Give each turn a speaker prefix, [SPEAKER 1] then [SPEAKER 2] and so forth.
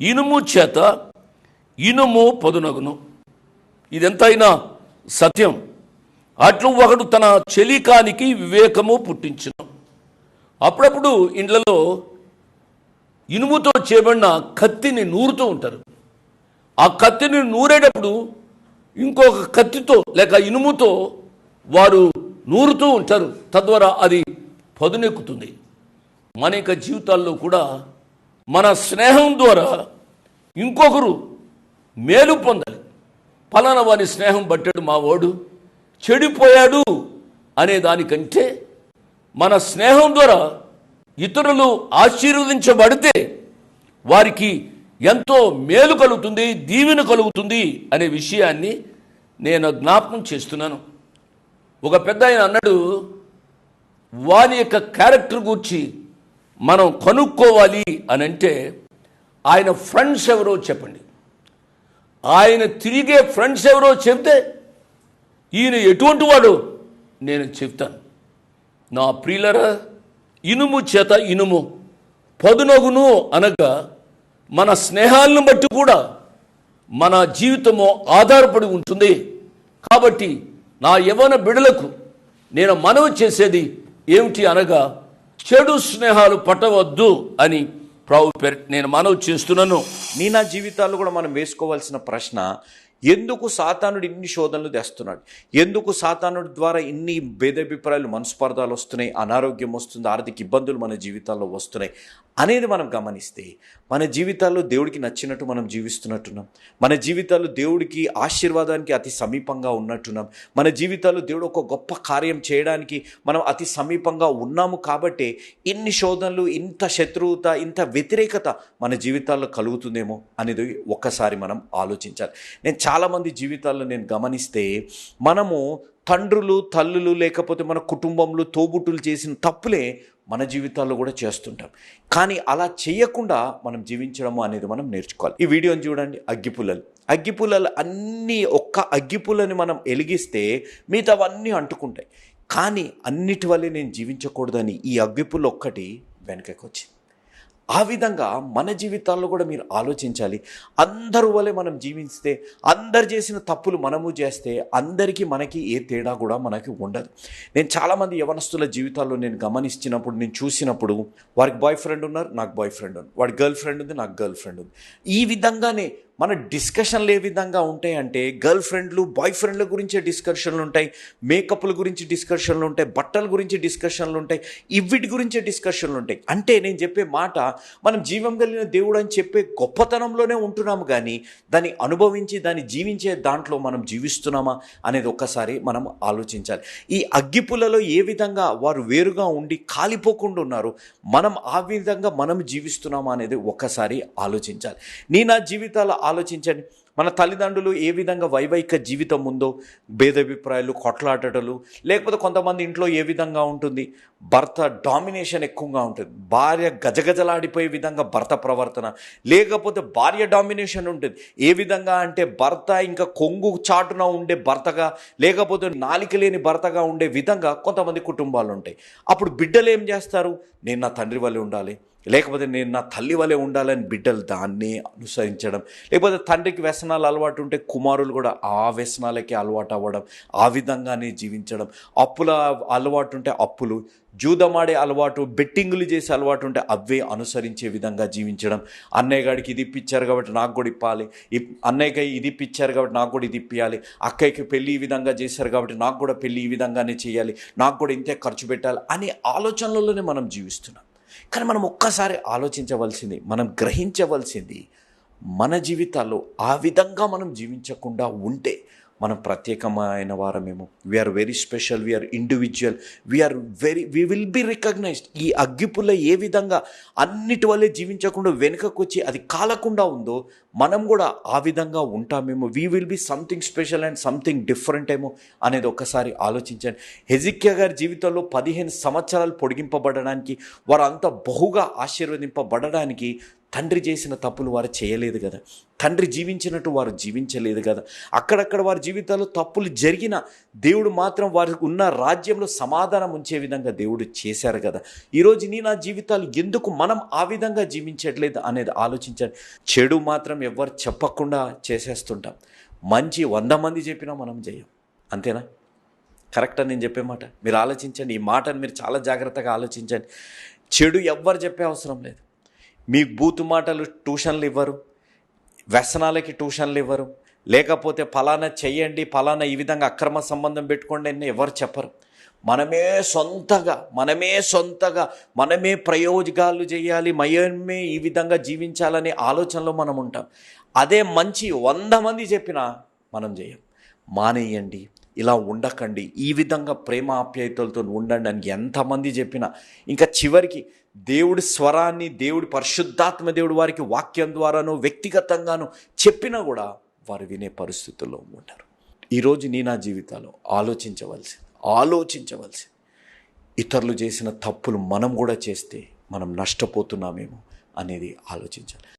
[SPEAKER 1] ఇనుము చేత ఇనుము పదునగును. ఇదెంతైనా సత్యం? అట్లు ఒకడు తన చెలికానికి వివేకము పుట్టించను. అప్పుడప్పుడు ఇండ్లలో ఇనుముతో చేయబడిన కత్తిని నూరుతూ ఉంటారు. ఆ కత్తిని నూరేటప్పుడు ఇంకొక కత్తితో లేక ఇనుముతో వారు నూరుతూ ఉంటారు. తద్వారా అది పదునెక్కుతుంది. మన యొక్క జీవితాల్లో కూడా మన స్నేహం ద్వారా ఇంకొకరు మేలు పొందాలి. పలానా వారి స్నేహం పట్టాడు మా వాడు చెడిపోయాడు అనే దానికంటే మన స్నేహం ద్వారా ఇతరులు ఆశీర్వదించబడితే వారికి ఎంతో మేలు కలుగుతుంది దీవెన కలుగుతుంది అనే విషయాన్ని నేను జ్ఞాపకం చేస్తున్నాను. ఒక పెద్ద ఆయన అన్నాడు వారి యొక్క క్యారెక్టర్ గురించి మనం కనుక్కోవాలి అని అంటే ఆయన ఫ్రెండ్స్ ఎవరో చెప్పండి. ఆయన తిరిగే ఫ్రెండ్స్ ఎవరో చెప్తే ఈయన ఎటువంటి వాడు? నేను చెప్తాను. నా ప్రియులరా ఇనుము చేత ఇనుము పదునగును అనగా మన స్నేహాలను బట్టి కూడా మన జీవితము ఆధారపడి ఉంటుంది. కాబట్టి నా యవన బిడలకు నేను మనవి చేసేది ఏమిటి అనగా చెడు స్నేహాలు పట్టవద్దు అని ప్రభు నేను మనవి చేస్తున్నాను.
[SPEAKER 2] నీ నా జీవితాల్లో కూడా మనం వేసుకోవాల్సిన ప్రశ్న ఎందుకు సాతానుడు ఇన్ని శోధనలు తెస్తున్నాడు? ఎందుకు సాతానుడి ద్వారా ఇన్ని భేదాభిప్రాయాలు మనస్పర్ధాలు వస్తున్నాయి? అనారోగ్యం వస్తుంది ఆర్థిక ఇబ్బందులు మన జీవితాల్లో వస్తున్నాయి అనేది మనం గమనిస్తే మన జీవితాల్లో దేవుడికి నచ్చినట్టు మనం జీవిస్తున్నట్టున్నాం. మన జీవితాల్లో దేవుడికి ఆశీర్వాదానికి అతి సమీపంగా ఉన్నట్టున్నాం. మన జీవితాల్లో దేవుడు ఒక గొప్ప కార్యం చేయడానికి మనం అతి సమీపంగా ఉన్నాము కాబట్టి ఇన్ని శోధనలు ఇంత శత్రువుత ఇంత వ్యతిరేకత మన జీవితాల్లో కలుగుతుందేమో అనేది ఒక్కసారి మనం ఆలోచించాలి. నేను చాలామంది జీవితాల్లో నేను గమనిస్తే మనము తండ్రులు తల్లులు లేకపోతే మన కుటుంబంలో తోబుట్టులు చేసిన తప్పులే మన జీవితాల్లో కూడా చేస్తుంటాం. కానీ అలా చేయకుండా మనం జీవించడము అనేది మనం నేర్చుకోవాలి. ఈ వీడియోని చూడండి అగ్గిపుల్లలు. అగ్గిపుల్లలు అన్నీ ఒక్క అగ్గిపుల్లని మనం ఎలిగిస్తే మిగతావన్నీ అంటుకుంటాయి. కానీ అన్నిటి వల్లే నేను జీవించకూడదని ఈ అగ్గిపుల్ల ఒక్కటి వెనకకి వచ్చింది ఆ విధంగా మన జీవితాల్లో కూడా మీరు ఆలోచించాలి. అందరూ వలె మనం జీవిస్తే అందరు చేసిన తప్పులు మనము చేస్తే అందరికీ మనకి ఏ తేడా కూడా మనకి ఉండదు. నేను చాలామంది యవనస్తుల జీవితాల్లో నేను గమనించినప్పుడు నేను చూసినప్పుడు వారికి బాయ్ ఫ్రెండ్ ఉన్నారు నాకు బాయ్ ఫ్రెండ్ ఉంది. వాడి గర్ల్ ఫ్రెండ్ ఉంది నాకు గర్ల్ ఫ్రెండ్ ఉంది. ఈ విధంగానే మన డిస్కషన్లు ఏ విధంగా ఉంటాయంటే గర్ల్ ఫ్రెండ్లు బాయ్ ఫ్రెండ్ల గురించే డిస్కషన్లు ఉంటాయి. మేకప్ల గురించి డిస్కషన్లు ఉంటాయి. బట్టల గురించి డిస్కషన్లు ఉంటాయి. ఇవిటి గురించే డిస్కషన్లు ఉంటాయి. అంటే నేను చెప్పే మాట మనం జీవం కలిగిన దేవుడు అని చెప్పే గొప్పతనంలోనే ఉంటున్నాము కానీ దాన్ని అనుభవించి దాన్ని జీవించే దాంట్లో మనం జీవిస్తున్నామా అనేది ఒక్కసారి మనం ఆలోచించాలి. ఈ అగ్గిపులలో ఏ విధంగా వారు వేరుగా ఉండి కాలిపోకుండా ఉన్నారు మనం ఆ విధంగా మనం జీవిస్తున్నామా అనేది ఒక్కసారి ఆలోచించాలి. నీ నా జీవితాల ఆలోచించండి. మన తల్లిదండ్రులు ఏ విధంగా వైవాహిక జీవితం ఉందో భేదాభిప్రాయాలు కొట్లాటలు లేకపోతే కొంతమంది ఇంట్లో ఏ విధంగా ఉంటుంది భర్త డామినేషన్ ఎక్కువగా ఉంటుంది భార్య గజగజలాడిపోయే విధంగా భర్త ప్రవర్తన లేకపోతే భార్య డామినేషన్ ఉంటుంది. ఏ విధంగా అంటే భర్త ఇంకా కొంగు చాటున ఉండే భర్తగా లేకపోతే నాలిక లేని భర్తగా ఉండే విధంగా కొంతమంది కుటుంబాలు ఉంటాయి. అప్పుడు బిడ్డలు ఏం చేస్తారు? నేను నా తండ్రి వల్లే ఉండాలి. లేకపోతే నేను నా తల్లి వలె ఉండాలని బిడ్డలు దాన్ని అనుసరించడం లేకపోతే తండ్రికి వ్యసనాలు అలవాటు ఉంటే కుమారులు కూడా ఆ వ్యసనాలకి అలవాటు అవ్వడం ఆ విధంగానే జీవించడం. అప్పుల అలవాటు ఉంటే అప్పులు జూదమాడే అలవాటు బెట్టింగులు చేసే అలవాటు ఉంటే అవే అనుసరించే విధంగా జీవించడం. అన్నయ్య గారికి ఇది ఇప్పించారు కాబట్టి నాకు కూడా ఇప్పాలి. అన్నయ్యకి ఇది ఇప్పించారు కాబట్టి నాకు కూడా ఇది ఇప్పించాలి అక్కయ్యకి పెళ్ళి ఈ విధంగా చేశారు కాబట్టి నాకు కూడా పెళ్ళి ఈ విధంగానే చేయాలి. నాకు కూడా ఇంతే ఖర్చు పెట్టాలి అనే ఆలోచనలలోనే మనం జీవిస్తున్నాం. కానీ మనం ఒక్కసారి ఆలోచించవలసింది మనం గ్రహించవలసింది మన జీవితాల్లో ఆ విధంగా మనం జీవించకుండా ఉంటే మనం ప్రత్యేకమైన వారమేమో. We're very special we're individual we're very we will be recognised ఈ అగ్గిపుల్ల ఏ విధంగా అన్నిటి వల్లే జీవించకుండా వెనుకకు వచ్చి అది కాలకుండా ఉందో మనం కూడా ఆ విధంగా ఉంటామేమో. We will be something special and something different ఏమో అనేది ఒకసారి ఆలోచించండి. హెజిక్యా గారి జీవితంలో పదిహేను సంవత్సరాలు పొడిగింపబడడానికి వారు బహుగా ఆశీర్వదింపబడడానికి తండ్రి చేసిన తప్పులు వారు చేయలేదు కదా. తండ్రి జీవించినట్టు వారు జీవించలేదు కదా. అక్కడక్కడ వారి జీవితాల్లో తప్పులు జరిగిన దేవుడు మాత్రం వారికి ఉన్న రాజ్యంలో సమాధానం ఉంచే విధంగా దేవుడు చేశారు కదా. ఈరోజు నీ నా జీవితాలు ఎందుకు మనం ఆ విధంగా జీవించట్లేదు అనేది ఆలోచించండి. చెడు మాత్రం ఎవరు చెప్పకుండా చేసేస్తుంటాం. మంచి వంద మంది చెప్పినా మనం చేయం అంతేనా? కరెక్టా నేను చెప్పే మాట. మీరు ఆలోచించండి. ఈ మాటను మీరు చాలా జాగ్రత్తగా ఆలోచించండి. చెడు ఎవ్వరు చెప్పే అవసరం లేదు. మీకు బూతు మాటలు ట్యూషన్లు ఇవ్వరు వ్యసనాలకి ట్యూషన్లు ఇవ్వరు లేకపోతే ఫలానా చెయ్యండి ఫలానా ఈ విధంగా అక్రమ సంబంధం పెట్టుకోండి అని ఎవరు చెప్పరు. మనమే సొంతగా మనమే సొంతగా మనమే ప్రయోజకాలు చేయాలి మయమే ఈ విధంగా జీవించాలనే ఆలోచనలో మనం ఉంటాం. అదే మంచి వంద మంది చెప్పినా మనం చేయం. మానేయండి. ఇలా ఉండకండి. ఈ విధంగా ప్రేమ ఆప్యాయతలతో ఉండండి అని ఎంతమంది చెప్పినా. ఇంకా చివరికి దేవుడి స్వరాన్ని దేవుడి పరిశుద్ధాత్మ దేవుడు వారికి వాక్యం ద్వారానో వ్యక్తిగతంగానో చెప్పినా కూడా వారు వినే పరిస్థితుల్లో ఉంటారు ఈరోజు నీ నా జీవితాలు ఆలోచించవలసి ఆలోచించవలసి ఇతరులు చేసిన తప్పులు మనం కూడా చేస్తే మనం నష్టపోతున్నామేమో అనేది ఆలోచించాలి.